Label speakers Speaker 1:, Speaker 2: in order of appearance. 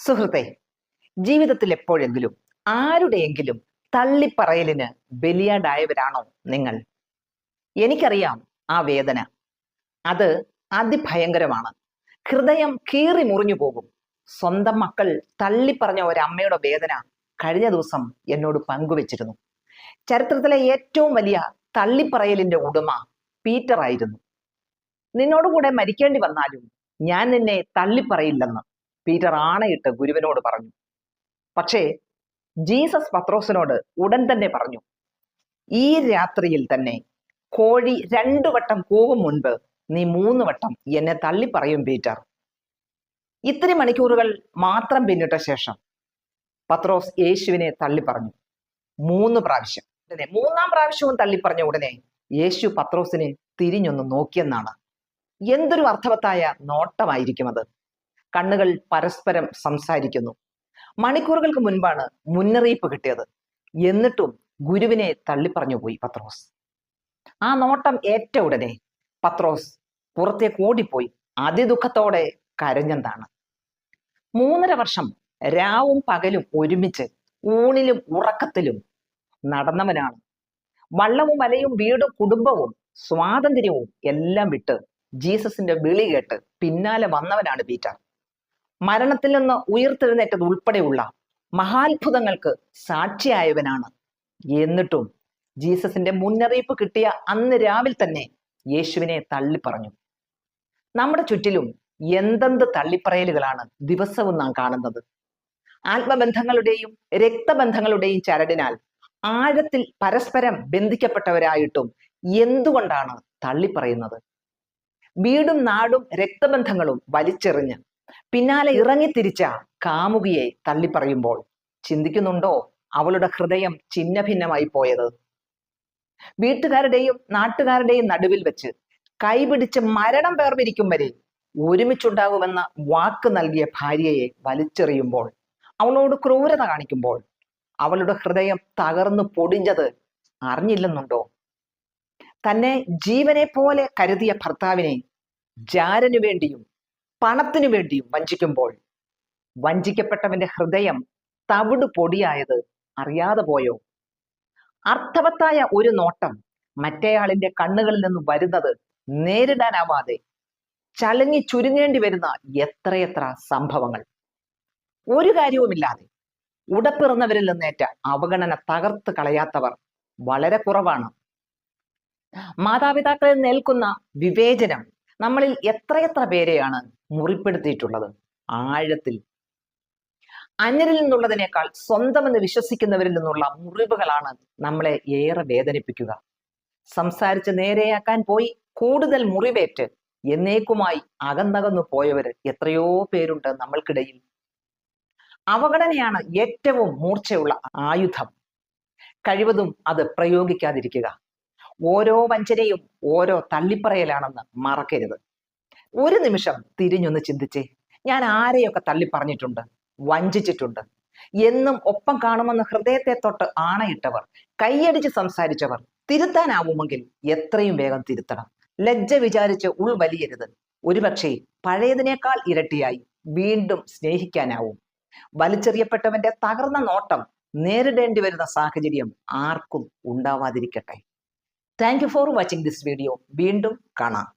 Speaker 1: സുഹൃത്തെ ജീവിതത്തിൽ എപ്പോഴെങ്കിലും ആരുടെയെങ്കിലും തള്ളിപ്പറയലിന് ബലിയാടായവരാണോ നിങ്ങൾ? എനിക്കറിയാം ആ വേദന. അത് അതിഭയങ്കരമാണ്. ഹൃദയം കീറി മുറിഞ്ഞു പോകും. സ്വന്തം മക്കൾ തള്ളിപ്പറഞ്ഞ ഒരമ്മയുടെ വേദന കഴിഞ്ഞ ദിവസം എന്നോട് പങ്കുവച്ചിരുന്നു. ചരിത്രത്തിലെ ഏറ്റവും വലിയ തള്ളിപ്പറയലിന്റെ ഉടമ പീറ്റർ ആയിരുന്നു നിന്നോടുകൂടെ മരിക്കേണ്ടി വന്നാലും ഞാൻ നിന്നെ തള്ളിപ്പറയില്ലെന്ന്. പീറ്റർ ആണയിട്ട് ഗുരുവിനോട് പറഞ്ഞു. പക്ഷേ ജീസസ് പത്രോസിനോട് ഉടൻ തന്നെ പറഞ്ഞു ഈ രാത്രിയിൽ തന്നെ കോഴി രണ്ടു വട്ടം കൂവും മുൻപ് നീ മൂന്ന് വട്ടം എന്നെ തള്ളിപ്പറയും പീറ്റർ. ഇത്തിരി മണിക്കൂറുകൾ മാത്രം പിന്നിട്ട ശേഷം പത്രോസ് യേശുവിനെ തള്ളി പറഞ്ഞു മൂന്ന് പ്രാവശ്യം. ഉടനെ മൂന്നാം പ്രാവശ്യവും തള്ളിപ്പറഞ്ഞ ഉടനെ യേശു പത്രോസിനെ തിരിഞ്ഞൊന്ന് നോക്കിയെന്നാണ്. എന്തൊരു അർത്ഥവത്തായ നോട്ടമായിരിക്കും അത്. കണ്ണുകൾ പരസ്പരം സംസാരിക്കുന്നു. മണിക്കൂറുകൾക്ക് മുൻപാണ് മുന്നറിയിപ്പ് കിട്ടിയത്. എന്നിട്ടും ഗുരുവിനെ തള്ളിപ്പറഞ്ഞു പോയി പത്രോസ്. ആ നോട്ടം ഏറ്റ ഉടനെ പത്രോസ് പുറത്തേക്ക് ഓടിപ്പോയി അതിദുഃഖത്തോടെ കരഞ്ഞെന്താണ്. മൂന്നര വർഷം രാവും പകലും ഒരുമിച്ച് ഊണിലും ഉറക്കത്തിലും നടന്നവനാണ്. വള്ളവും വലയും വീടും കുടുംബവും സ്വാതന്ത്ര്യവും എല്ലാം വിട്ട് ജീസസിന്റെ വിളി കേട്ട് പിന്നാലെ വന്നവനാണ് പീറ്റർ. മരണത്തിൽ നിന്ന് ഉയർത്തെഴുന്നേറ്റത് ഉൾപ്പെടെയുള്ള മഹാത്ഭുതങ്ങൾക്ക് സാക്ഷിയായവനാണ്. എന്നിട്ടും ജീസസിന്റെ മുന്നറിയിപ്പ് കിട്ടിയ അന്ന് രാവിലെ തന്നെ യേശുവിനെ തള്ളിപ്പറഞ്ഞു. നമ്മുടെ ചുറ്റിലും എന്തെന്ത് തള്ളിപ്പറയലുകളാണ് ദിവസവും നാം കാണുന്നത്. ആത്മബന്ധങ്ങളുടെയും രക്തബന്ധങ്ങളുടെയും ചരടിനാൽ ആഴത്തിൽ പരസ്പരം ബന്ധിക്കപ്പെട്ടവരായിട്ടും എന്തുകൊണ്ടാണ് തള്ളിപ്പറയുന്നത്? വീടും നാടും രക്തബന്ധങ്ങളും വലിച്ചെറിഞ്ഞ് പിന്നാലെ ഇറങ്ങിത്തിരിച്ച കാമുകിയെ തള്ളിപ്പറയുമ്പോൾ ചിന്തിക്കുന്നുണ്ടോ അവളുടെ ഹൃദയം ഛിന്നഭിന്നമായി പോയത്? വീട്ടുകാരുടെയും നാട്ടുകാരുടെയും നടുവിൽ വെച്ച് കൈപിടിച്ച് മരണം പേർവിരിക്കും വരെ ഒരുമിച്ചുണ്ടാകുമെന്ന വാക്ക് നൽകിയ ഭാര്യയെ വലിച്ചെറിയുമ്പോൾ അവളോട് ക്രൂരത കാണിക്കുമ്പോൾ അവളുടെ ഹൃദയം തകർന്നു പൊടിഞ്ഞത് അറിഞ്ഞില്ലെന്നുണ്ടോ? തന്നെ ജീവനെ പോലെ കരുതിയ ഭർത്താവിനെ ജാരനു വേണ്ടിയും പണത്തിനു വേണ്ടിയും വഞ്ചിക്കുമ്പോൾ വഞ്ചിക്കപ്പെട്ടവന്റെ ഹൃദയം തവിട് പൊടിയായത് അറിയാതെ പോയോ? അർത്ഥവത്തായ ഒരു നോട്ടം മറ്റേയാളിന്റെ കണ്ണുകളിൽ നിന്ന് വരുന്നത് നേരിടാനാവാതെ ചലങ്ങി ചുരുങ്ങേണ്ടി വരുന്ന എത്രയെത്ര സംഭവങ്ങൾ. ഒരു കാര്യവുമില്ലാതെ ഉടപ്പിറന്നവരിൽ നിന്നേറ്റ അവഗണന തകർത്ത് കളയാത്തവർ വളരെ കുറവാണ്. മാതാപിതാക്കളിൽ നിൽക്കുന്ന വിവേചനം നമ്മളിൽ എത്രയെത്ര പേരെയാണ് മുറിപ്പെടുത്തിയിട്ടുള്ളത്? ആഴത്തിൽ. അന്യരിൽ നിന്നുള്ളതിനേക്കാൾ സ്വന്തമെന്ന് വിശ്വസിക്കുന്നവരിൽ നിന്നുള്ള മുറിവുകളാണ് നമ്മളെ ഏറെ വേദനിപ്പിക്കുക. സംസാരിച്ച് നേരെയാക്കാൻ പോയി കൂടുതൽ മുറിവേറ്റ് എന്നേക്കുമായി അകന്നകന്നു പോയവര് എത്രയോ പേരുണ്ട് നമ്മൾക്കിടയിൽ. അവഗണനയാണ് ഏറ്റവും മൂർച്ചയുള്ള ആയുധം. കഴിവതും അത് പ്രയോഗിക്കാതിരിക്കുക. ഓരോ വഞ്ചനയും ഓരോ തള്ളിപ്പറയലാണെന്ന് മറക്കരുത്. ഒരു നിമിഷം തിരിഞ്ഞൊന്ന് ചിന്തിച്ചേ ഞാൻ ആരെയൊക്കെ തള്ളിപ്പറഞ്ഞിട്ടുണ്ട് വഞ്ചിച്ചിട്ടുണ്ട്? എന്നും ഒപ്പം കാണുമെന്ന് ഹൃദയത്തെ തൊട്ട് ആണയിട്ടവർ കൈയടിച്ച് സംസാരിച്ചവർ തിരുത്താനാവുമെങ്കിൽ എത്രയും വേഗം തിരുത്തണം. ലജ്ജ വിചാരിച്ച് ഉൾവലിയരുത്. ഒരുപക്ഷെ പഴയതിനേക്കാൾ ഇരട്ടിയായി വീണ്ടും സ്നേഹിക്കാനാവും. വലിച്ചെറിയപ്പെട്ടവന്റെ തകർന്ന നോട്ടം നേരിടേണ്ടി വരുന്ന സാഹചര്യം ആർക്കും ഉണ്ടാവാതിരിക്കട്ടെ. Thank you for watching this video വീണ്ടും കാണാം.